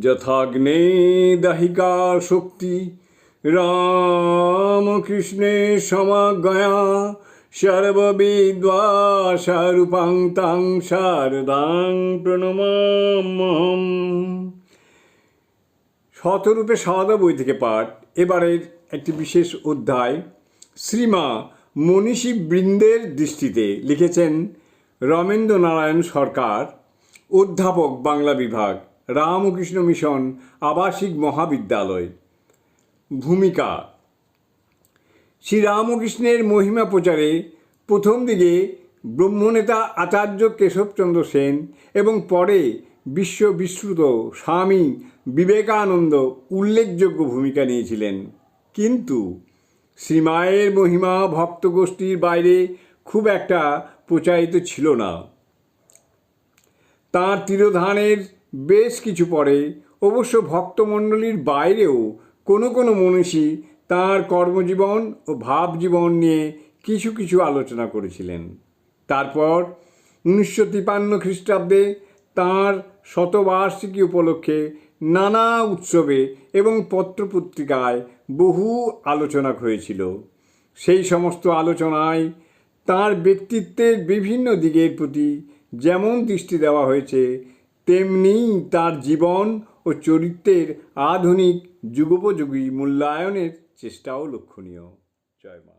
যথাগ্নে দাহিকা শক্তি রামকৃষ্ণে সমাগয়া সর্ববিদ্বাসারূপাং তাং শারদাং প্রণমাম্যহম। শতরূপে সাদা বই থেকে পাঠ। এবারের একটি বিশেষ অধ্যায়, শ্রীমা মনীষী বৃন্দের দৃষ্টিতে লিখেছেন রমেন্দ্র নারায়ণ সরকার, অধ্যাপক বাংলা বিভাগ। রামকৃষ্ণ মিশন আবাসিক মহাবিদ্যালয়। ভূমিকা শ্রীরামকৃষ্ণের মহিমা প্রচারে প্রথম দিকে ব্রহ্মনেতা আচার্য কেশবচন্দ্র সেন এবং পরে বিশ্ব বিশ্রুত স্বামী বিবেকানন্দ উল্লেখযোগ্য ভূমিকা নিয়েছিলেন। কিন্তু শ্রীমায়ের মহিমা ভক্তগোষ্ঠীর বাইরে খুব একটা প্রচারিত ছিল না। তাঁর তিরোধানের বেশ কিছু পরে অবশ্য ভক্তমণ্ডলীর বাইরেও কোনো কোনো মনীষী তাঁর কর্মজীবন ও ভাবজীবন নিয়ে কিছু কিছু আলোচনা করেছিলেন। তারপর উনিশশো তিপান্ন খ্রিস্টাব্দে তাঁর শতবার্ষিকী উপলক্ষে নানা উৎসবে এবং পত্রপত্রিকায় বহু আলোচনা হয়েছিল। সেই সমস্ত আলোচনায় তাঁর ব্যক্তিত্বের বিভিন্ন দিকের প্রতি যেমন দৃষ্টি দেওয়া হয়েছে তেমনি তার জীবন ও চরিত্রের আধুনিক যুগোপযোগী মূল্যায়নের চেষ্টাও লক্ষণীয়। জয় মা